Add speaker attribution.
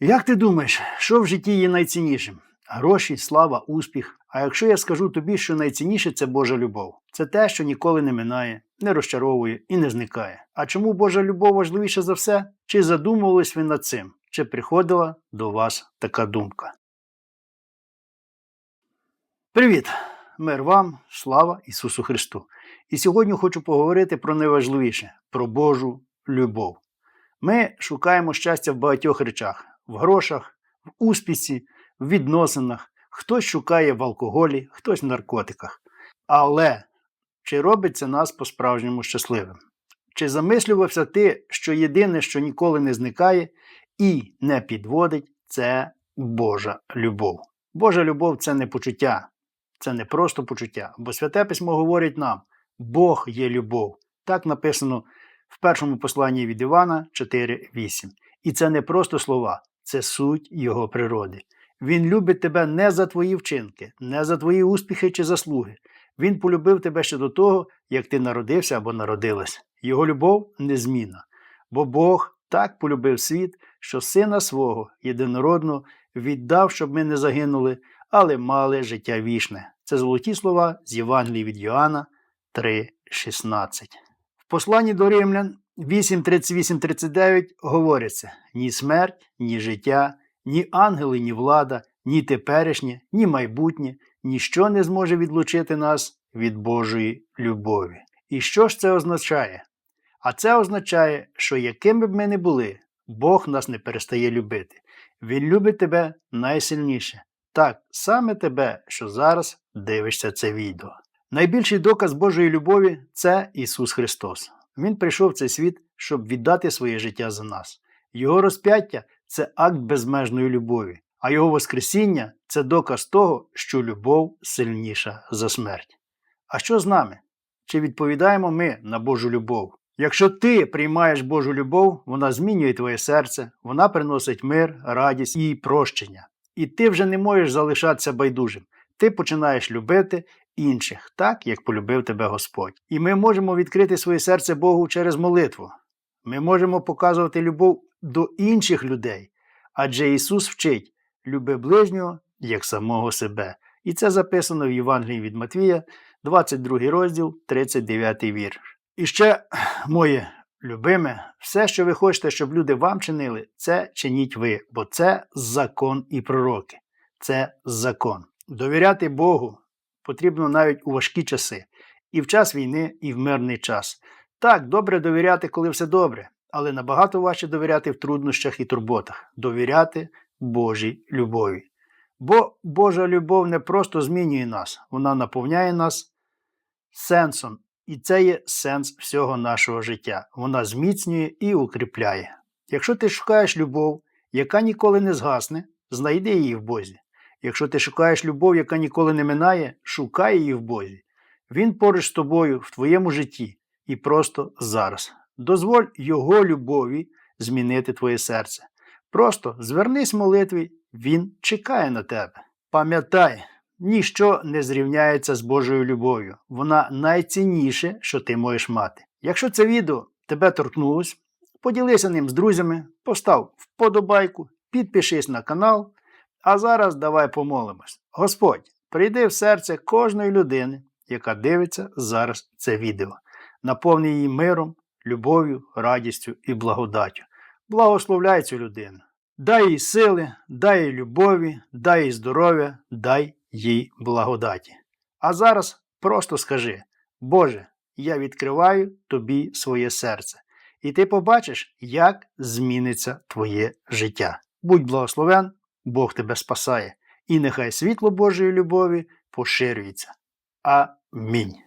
Speaker 1: Як ти думаєш, що в житті є найціннішим? Гроші, слава, успіх. А якщо я скажу тобі, що найцінніше це Божа любов, це те, що ніколи не минає, не розчаровує і не зникає. А чому Божа любов важливіша за все? Чи задумувались ви над цим? Чи приходила до вас така думка? Привіт! Мир вам, слава Ісусу Христу! І сьогодні хочу поговорити про найважливіше про Божу любов. Ми шукаємо щастя в багатьох речах: в грошах, в успіхі, в відносинах. Хтось шукає в алкоголі, хтось в наркотиках. Але чи робить це нас по-справжньому щасливим? Чи замислювався ти, що єдине, що ніколи не зникає і не підводить, це Божа любов? Божа любов це не почуття, це не просто почуття, бо святе письмо говорить нам: Бог є любов. Так написано в першому посланні від Івана 4.8. І це не просто слова, це суть Його природи. Він любить тебе не за твої вчинки, не за твої успіхи чи заслуги. Він полюбив тебе ще до того, як ти народився або народилась. Його любов незмінна. Бо Бог так полюбив світ, що сина свого єдинородного віддав, щоб ми не загинули, але мали життя вічне. Це золоті слова з Євангелії від Йоанна 3,16. В посланні до римлян 8.38.39 говориться: ні смерть, ні життя, ні ангели, ні влада, ні теперішнє, ні майбутнє, ніщо не зможе відлучити нас від Божої любові. І що ж це означає? А це означає, що якими б ми не були, Бог нас не перестає любити. Він любить тебе найсильніше. Так, саме тебе, що зараз дивишся це відео. Найбільший доказ Божої любові це Ісус Христос. Він прийшов в цей світ, щоб віддати своє життя за нас. Його розп'яття це акт безмежної любові, а Його Воскресіння це доказ того, що любов сильніша за смерть. А що з нами? Чи відповідаємо ми на Божу любов? Якщо ти приймаєш Божу любов, вона змінює твоє серце, вона приносить мир, радість і прощення. І ти вже не можеш залишатися байдужим. Ти починаєш любити інших, так як полюбив тебе Господь. І ми можемо відкрити своє серце Богу через молитву. Ми можемо показувати любов до інших людей, адже Ісус вчить люби ближнього як самого себе. І це записано в Євангелії від Матвія, 22 розділ, 39 вірш. І ще, моє любиме, все, що ви хочете, щоб люди вам чинили, це чиніть ви, бо це закон і пророки. Це закон. Довіряти Богу потрібно навіть у важкі часи, і в час війни, і в мирний час. Так, добре довіряти, коли все добре, але набагато важче довіряти в труднощах і турботах, довіряти Божій любові. Бо Божа любов не просто змінює нас, вона наповняє нас сенсом, і це є сенс всього нашого життя. Вона зміцнює і укріпляє. Якщо ти шукаєш любов, яка ніколи не згасне, знайди її в Бозі. Якщо ти шукаєш любов, яка ніколи не минає, шукай її в Бозі. Він поруч з тобою в твоєму житті і просто зараз. Дозволь Його любові змінити твоє серце. Просто звернись молитві, Він чекає на тебе. Пам'ятай, ніщо не зрівняється з Божою любов'ю. Вона найцінніше, що ти можеш мати. Якщо це відео тебе торкнулось, поділися ним з друзями, постав вподобайку, підпишись на канал. А зараз давай помолимось. Господь, прийди в серце кожної людини, яка дивиться зараз це відео. Наповни її миром, любов'ю, радістю і благодаттю. Благословляй цю людину. Дай їй сили, дай їй любові, дай їй здоров'я, дай їй благодаті. А зараз просто скажи: Боже, я відкриваю тобі своє серце, і ти побачиш, як зміниться твоє життя. Будь благословен, Бог тебе спасає, і нехай світло Божої любові поширюється. Амінь.